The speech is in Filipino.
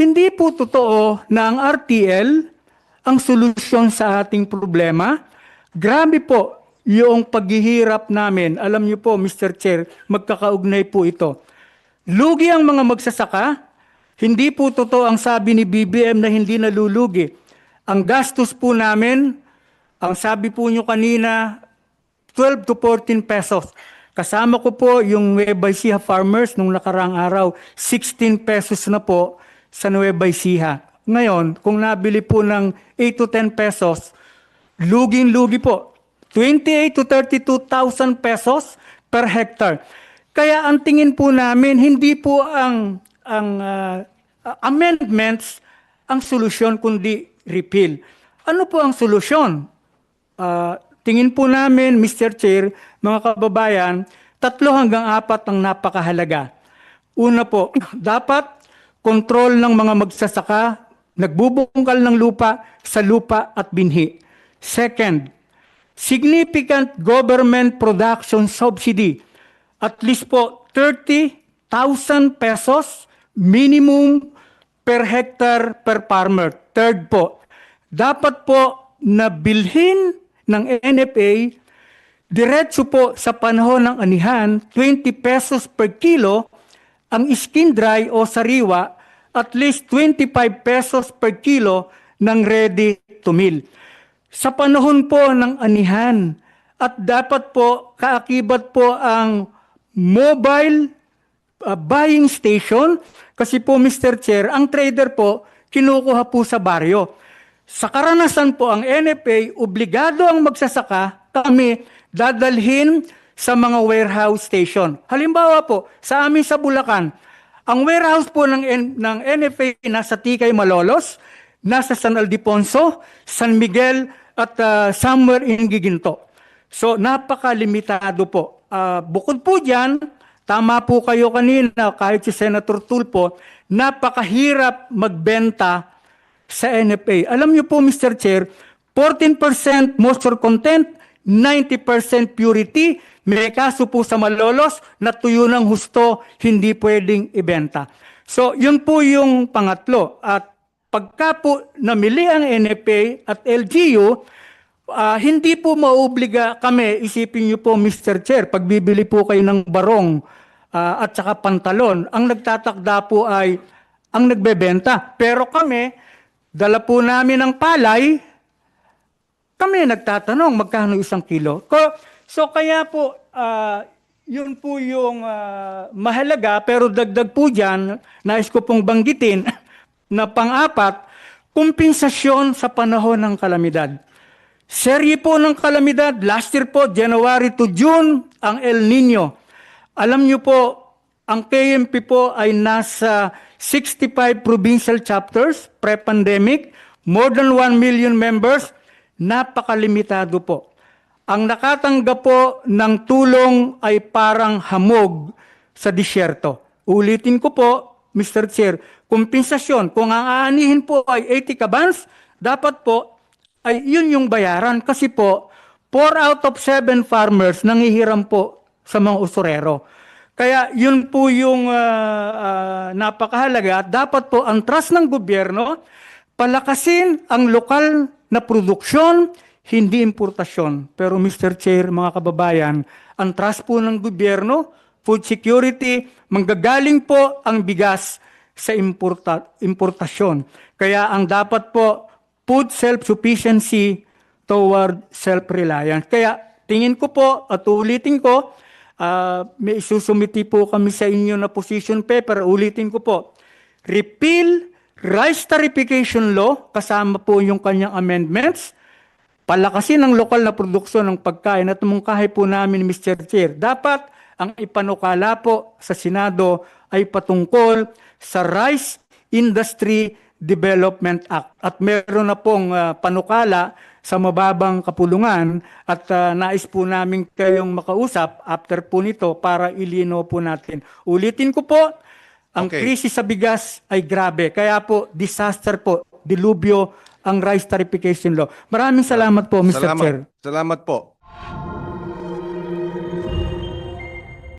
Hindi po totoo na ang RTL ang solusyon sa ating problema. Grabe po yung paghihirap namin. Alam niyo po, Mr. Chair, magkakaugnay po ito. Lugi ang mga magsasaka. Hindi po totoo ang sabi ni BBM na hindi nalulugi. Ang gastos po namin, ang sabi po nyo kanina, 12 to 14 pesos. Kasama ko po yung Nueva Ecija farmers nung nakarang araw, 16 pesos na po sa Nueva Ecija. Ngayon, kung nabili po ng 8 to 10 pesos, luging-lugi po. 28 to 32,000 pesos per hectare. Kaya ang tingin po namin, hindi po ang, ang ah, amendments ang solusyon, kundi repeal. Ano po ang solusyon? Ah, tingin po namin, Mr. Chair, mga kababayan, tatlo hanggang apat ang napakahalaga. Una po, dapat kontrol ng mga magsasaka, nagbubungkal ng lupa sa lupa at binhi. Second, significant government production subsidy. At least po 30,000 pesos minimum per hectare per farmer. Third po, dapat po na bilhin ng NFA diretso po sa panahon ng anihan 20 pesos per kilo ang skin dry o sariwa at least 25 pesos per kilo ng ready to mill. Sa panahon po ng anihan at dapat po kaakibat po ang mobile uh, buying station kasi po Mr. Chair, ang trader po kinukuha po sa baryo. Sa karanasan po ang NFA, obligado ang magsasaka kami dadalhin sa mga warehouse station. Halimbawa po, sa amin sa Bulacan, ang warehouse po ng, ng NFA nasa Tikay Malolos, nasa San Aldiponso, San Miguel, at uh, somewhere in Giginto. So, napakalimitado po. Ah, bukod po dyan, tama po kayo kanina, kahit si Senator Tulpo, napakahirap magbenta sa NFA. Alam niyo po, Mr. Chair, 14% moisture content, 90% purity, may kaso po sa malolos na tuyo ng husto, hindi pwedeng ibenta. So, yun po yung pangatlo. At pagka po namili ang NFA at LGU, ah, hindi po mauobliga kami, isipin niyo po Mr. Chair, pag bibili po kayo ng barong ah, at saka pantalon, ang nagtatakda po ay ang nagbebenta. Pero kami, dala po namin ng palay, kami nagtatanong magkano isang kilo. Ko, so kaya po, ah, yun po yung ah, mahalaga, pero dagdag po dyan, nais ko pong banggitin, na pang-apat, kumpensasyon sa panahon ng kalamidad. Serye po ng kalamidad, last year po, January to June, ang El Nino. Alam niyo po, ang KMP po ay nasa 65 provincial chapters pre-pandemic, more than 1 million members, napakalimitado po. Ang nakatanggap po ng tulong ay parang hamog sa disyerto. Ulitin ko po, Mr. Chair, kompensasyon, kung ang aanihin po ay 80 kabans, dapat po ay yun yung bayaran kasi po 4 out of 7 farmers nangihiram po sa mga usurero. Kaya yun po yung ah, ah, napakahalaga. Dapat po ang trust ng gobyerno palakasin ang lokal na produksyon, hindi importasyon. Pero Mr. Chair, mga kababayan, ang trust po ng gobyerno, food security, manggagaling po ang bigas sa importa, importasyon. Kaya ang dapat po, food self-sufficiency toward self-reliance. Kaya tingin ko po at ulitin ko, ah, may isusumiti po kami sa inyo na position paper, ulitin ko po, repeal rice tarification law, kasama po yung kanyang amendments, palakasin ang lokal na produksyon ng pagkain at mungkahi po namin, Mr. Chair. Dapat ang ipanukala po sa Senado ay patungkol sa Rice Industry Development Act. At meron na pong ah, panukala sa mababang kapulungan at ah, nais po namin kayong makausap after po nito para ilino po natin. Ulitin ko po, ang Okay. krisis sa bigas ay grabe. Kaya po, disaster po, dilubyo ang rice tarification law. Maraming salamat po, Mr. Salamat, Chair. salamat po.